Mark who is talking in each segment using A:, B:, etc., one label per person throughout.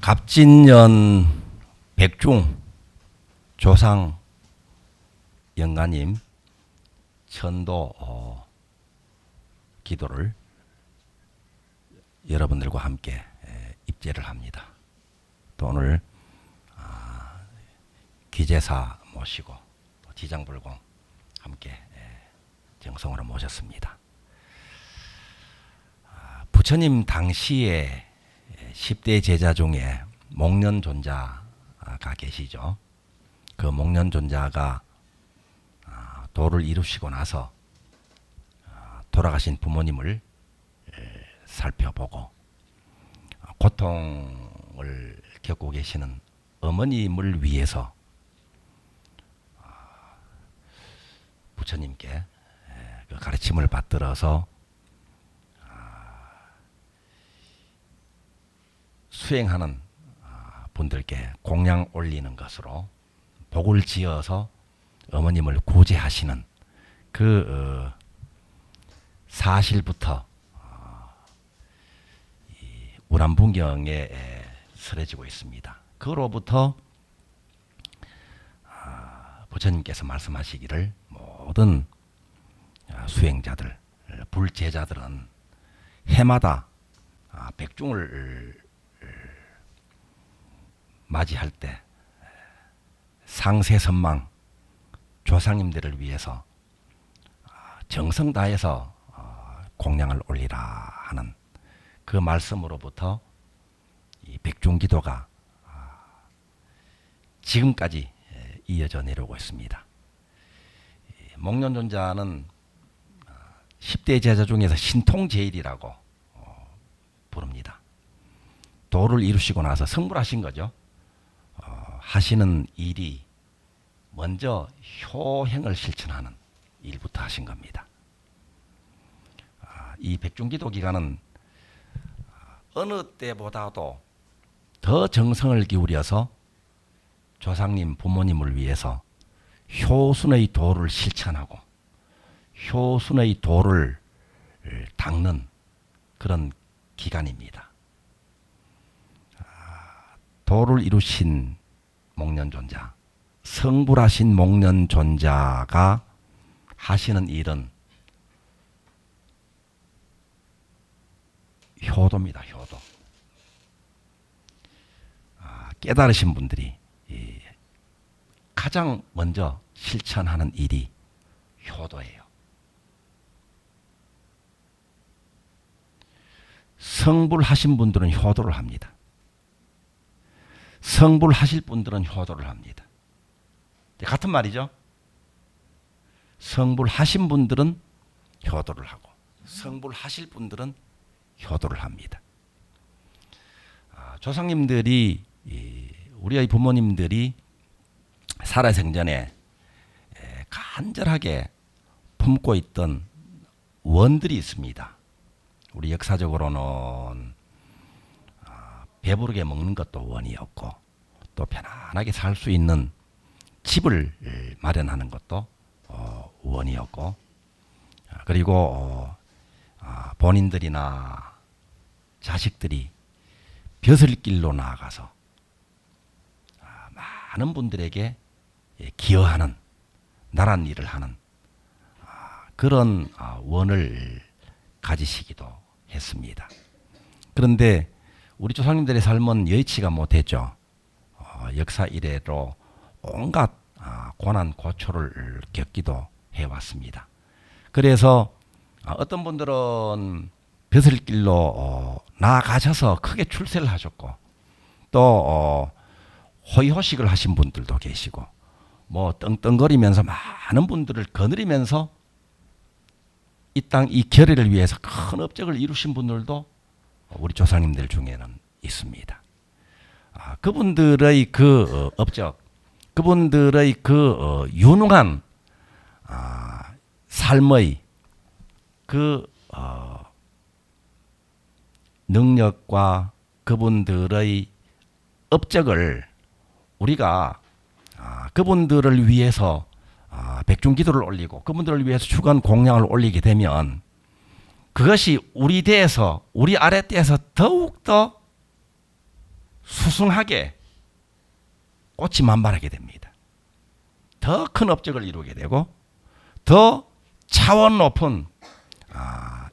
A: 갑진년 백중 조상 영가님 천도 어, 기도를 여러분들과 함께 에, 입제를 합니다. 또 오늘 아, 기재사 모시고 또 지장불공 함께 에, 정성으로 모셨습니다. 아, 부처님 당시에 10대 제자 중에 목련 존자가 계시죠. 그 목련 존자가 아, 도를 이루시고 나서 아, 돌아가신 부모님을 에, 살펴보고 아, 고통을 겪고 계시는 어머님을 위해서 아, 부처님께 에, 그 가르침을 받들어서 수행하는 아, 분들께 공양 올리는 것으로 복을 지어서 어머님을 구제하시는 그 어, 사실부터 어, 이 우람분경에 에, 설해지고 있습니다. 그로부터 아, 부처님께서 말씀하시기를 모든 아, 수행자들, 불제자들은 해마다 아, 백중을 맞이할 때 상세 선망 조상님들을 위해서 아, 정성 다해서 어, 공양을 올리라 하는 그 말씀으로부터 이 백중기도가 아, 지금까지 에, 이어져 내려오고 있습니다. 이 목련존자는 10대 제자 중에서 신통제일이라고 어, 부릅니다. 도를 이루시고 나서 성불하신 거죠. 어, 하시는 일이 먼저 효행을 실천하는 일부터 하신 겁니다. 아, 이 백중기도 기간은 어느 때보다도 더 정성을 기울여서 조상님 부모님을 위해서 효순의 도를 실천하고 효순의 도를 닦는 그런 기간입니다. 도를 이루신 목련존자, 성불하신 목련존자가 하시는 일은 효도입니다. 효도. 아, 깨달으신 분들이 이 가장 먼저 실천하는 일이 효도예요. 성불하신 분들은 효도를 합니다. 성불 하실 분들은 효도를 합니다. 같은 말이죠. 성불 하신 분들은 효도를 하고 성불 하실 분들은 효도를 합니다. 아, 조상님들이 우리의 부모님들이 살아생전에 간절하게 품고 있던 원들이 있습니다. 우리 역사적으로는 배부르게 먹는 것도 원이었고 또 편안하게 살 수 있는 집을 마련하는 것도 어, 원이었고 그리고 어, 아, 본인들이나 자식들이 벼슬길로 나아가서 아, 많은 분들에게 예, 기여하는 나란 일을 하는 아, 그런 원을 가지시기도 했습니다. 그런데 우리 조상님들의 삶은 여의치가 못했죠. 어, 역사 이래로 온갖 아, 고난 고초를 겪기도 해왔습니다. 그래서 아, 어떤 분들은 벼슬길로 어, 나아가셔서 크게 출세를 하셨고 또 어, 호의호식을 하신 분들도 계시고 뭐 떵떵거리면서 많은 분들을 거느리면서 이 땅 이 결의를 위해서 큰 업적을 이루신 분들도 우리 조상님들 중에는 있습니다. 아, 그분들의 그 어, 업적, 그분들의 그 어, 유능한 아, 삶의 그 어, 능력과 그분들의 업적을 우리가 아, 그분들을 위해서 아, 백중기도를 올리고 그분들을 위해서 주간 공양을 올리게 되면 그것이 우리 대에서 우리 아래 대에서 더욱 더 수승하게 꽃이 만발하게 됩니다. 더 큰 업적을 이루게 되고 더 차원 높은 아,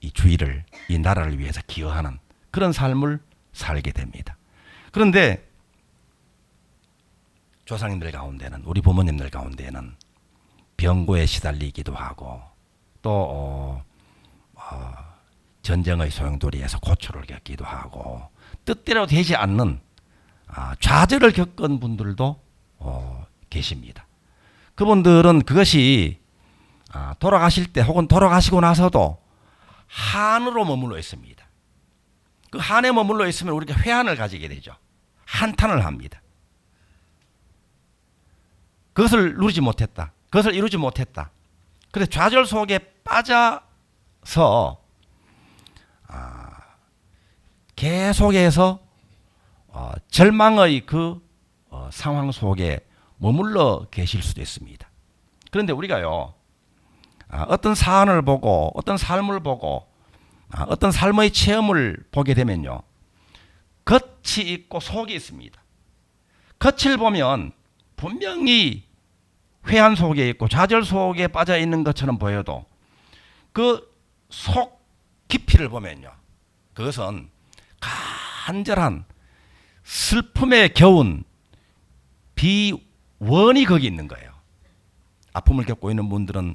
A: 이 주의를 이 나라를 위해서 기여하는 그런 삶을 살게 됩니다. 그런데 조상님들 가운데는 우리 부모님들 가운데는 병고에 시달리기도 하고 또 어, 어, 전쟁의 소용돌이에서 고초를 겪기도 하고 뜻대로 되지 않는 아, 좌절을 겪은 분들도 어, 계십니다. 그분들은 그것이 아, 돌아가실 때 혹은 돌아가시고 나서도 한으로 머물러 있습니다. 그 한에 머물러 있으면 우리가 회한을 가지게 되죠. 한탄을 합니다. 그것을 누리지 못했다. 그것을 이루지 못했다. 그래서 좌절 속에 빠져서 아, 계속해서 어, 절망의 그 어, 상황 속에 머물러 계실 수도 있습니다. 그런데 우리가요, 아, 어떤 사안을 보고 어떤 삶을 보고 아, 어떤 삶의 체험을 보게 되면요, 겉이 있고 속이 있습니다. 겉을 보면 분명히 회한 속에 있고 좌절 속에 빠져 있는 것처럼 보여도 그 속 깊이를 보면요, 그것은 간절한 슬픔에 겨운 비원이 거기 있는 거예요. 아픔을 겪고 있는 분들은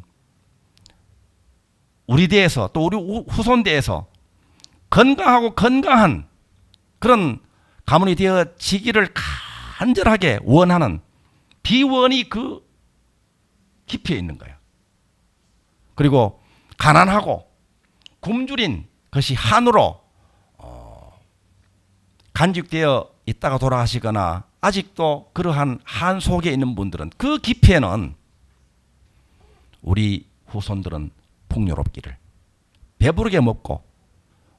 A: 우리 대에서 또 우리 후손 대에서 건강하고 건강한 그런 가문이 되어지기를 간절하게 원하는 비원이 그 깊이에 있는 거예요. 그리고 가난하고 굶주린 것이 한으로 어, 간직되어 있다가 돌아가시거나 아직도 그러한 한 속에 있는 분들은 그 깊이에는 우리 후손들은 풍요롭기를 배부르게 먹고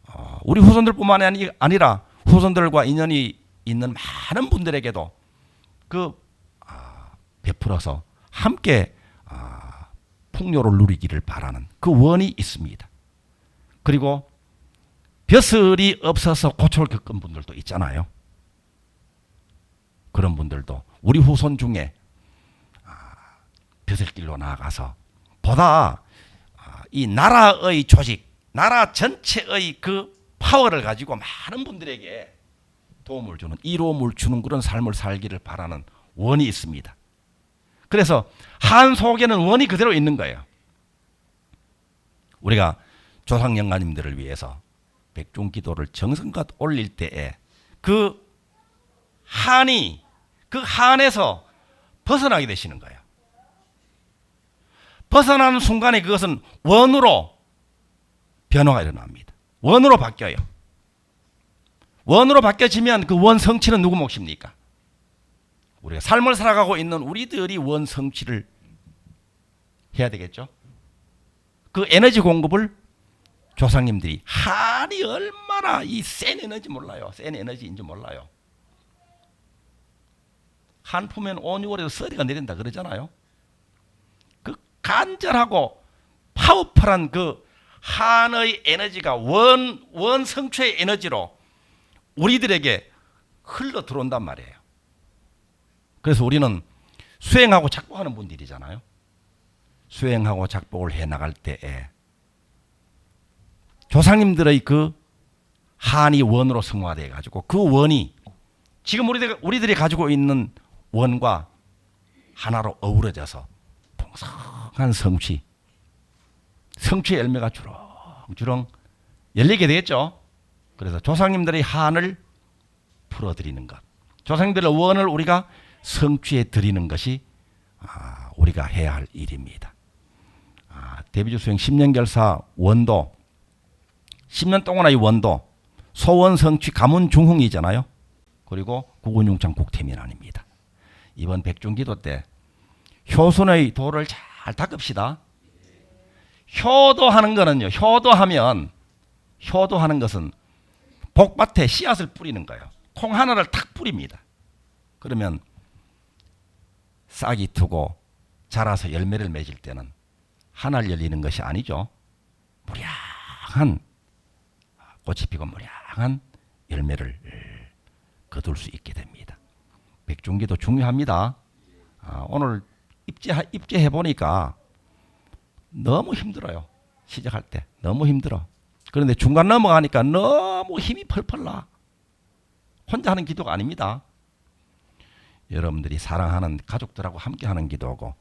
A: 어, 우리 후손들뿐만 아니- 아니라 후손들과 인연이 있는 많은 분들에게도 그 아, 베풀어서 함께 아, 풍요를 누리기를 바라는 그 원이 있습니다. 그리고 벼슬이 없어서 고초를 겪은 분들도 있잖아요. 그런 분들도 우리 후손 중에 아, 벼슬길로 나아가서 보다 아, 이 나라의 조직, 나라 전체의 그 파워를 가지고 많은 분들에게 도움을 주는 이로움을 주는 그런 삶을 살기를 바라는 원이 있습니다. 그래서 한 속에는 원이 그대로 있는 거예요. 우리가 조상 영가님들을 위해서 백중 기도를 정성껏 올릴 때에 그 한이 그 한에서 벗어나게 되시는 거예요. 벗어나는 순간에 그것은 원으로 변화가 일어납니다. 원으로 바뀌어요. 원으로 바뀌어지면 그 원 성취는 누구 몫입니까? 우리가 삶을 살아가고 있는 우리들이 원 성취를 해야 되겠죠? 그 에너지 공급을 조상님들이 한이 얼마나 이 센 에너지 몰라요. 센 에너지인지 몰라요. 한 품엔 5, 6월에도 썰이가 내린다 그러잖아요. 그 간절하고 파워풀한 그 한의 에너지가 원, 원 성취의 에너지로 우리들에게 흘러 들어온단 말이에요. 그래서 우리는 수행하고 작복하는 분들이잖아요. 수행하고 작복을 해 나갈 때에 조상님들의 그 한이 원으로 성화돼 가지고 그 원이 지금 우리들, 우리들이 가지고 있는 원과 하나로 어우러져서 풍성한 성취, 성취의 열매가 주렁주렁 열리게 되겠죠. 그래서 조상님들의 한을 풀어드리는 것, 조상님들의 원을 우리가 성취해 드리는 것이 아, 우리가 해야 할 일입니다. 아, 대비주 수행 10년 결사 원도 10년 동안의 원도 소원 성취 가문 중흥이잖아요. 그리고 국운융창 국태민안입니다. 이번 백중기도 때 효순의 도를 잘 닦읍시다. 효도하는 거는요. 효도하면 효도하는 것은 복밭에 씨앗을 뿌리는 거예요. 콩 하나를 탁 뿌립니다. 그러면 싹이 트고 자라서 열매를 맺을 때는 하나를 열리는 것이 아니죠. 무량한 꽃이 피고 무량한 열매를 거둘 수 있게 됩니다. 백중기도 중요합니다. 아, 오늘 입제 입제해 보니까 너무 힘들어요. 시작할 때 너무 힘들어. 그런데 중간 넘어가니까 너무 힘이 펄펄 나. 혼자 하는 기도가 아닙니다. 여러분들이 사랑하는 가족들하고 함께 하는 기도고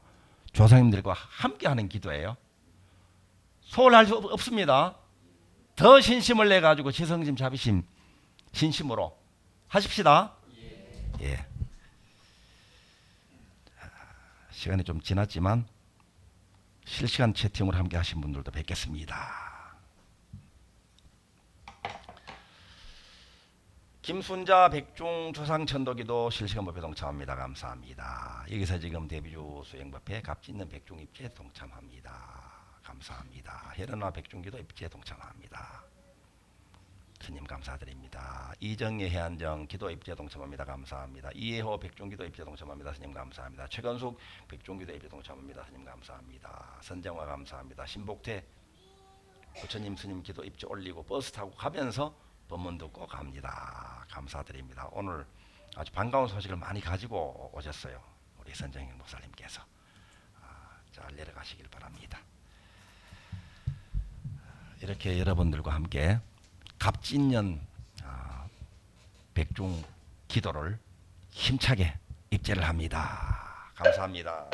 A: 조상님들과 함께 하는 기도예요. 소홀할 수 없- 없습니다. 더 신심을 내 가지고 지성심 자비심 신심으로 하십시다. 예. 자, 시간이 좀 지났지만 실시간 채팅으로 함께 하신 분들도 뵙겠습니다. 김순자 백중 조상 천도기도 실시간 법회 동참합니다. 감사합니다. 여기서 지금 데뷔주 수행법회 값짓는 백중 입지에 동참합니다. 감사합니다. 혜련화 백중기도 입지에 동참합니다. 스님 감사드립니다. 이정예 해안정 기도 입지에 동참합니다. 감사합니다. 이해호 백중기도 입지에 동참합니다. 스님 감사합니다. 최건숙 백중기도 입지에 동참합니다. 스님 감사합니다. 선정화 감사합니다. 신복태 부처님 스님 기도 입지 올리고 버스 타고 가면서 법문 듣고 갑니다. 감사드립니다. 오늘 아주 반가운 소식을 많이 가지고 오셨어요. 우리 선정인 목사님께서 아, 잘 내려가시길 바랍니다. 이렇게 여러분들과 함께 갑진년 아, 백중 기도를 힘차게 입제를 합니다. 감사합니다.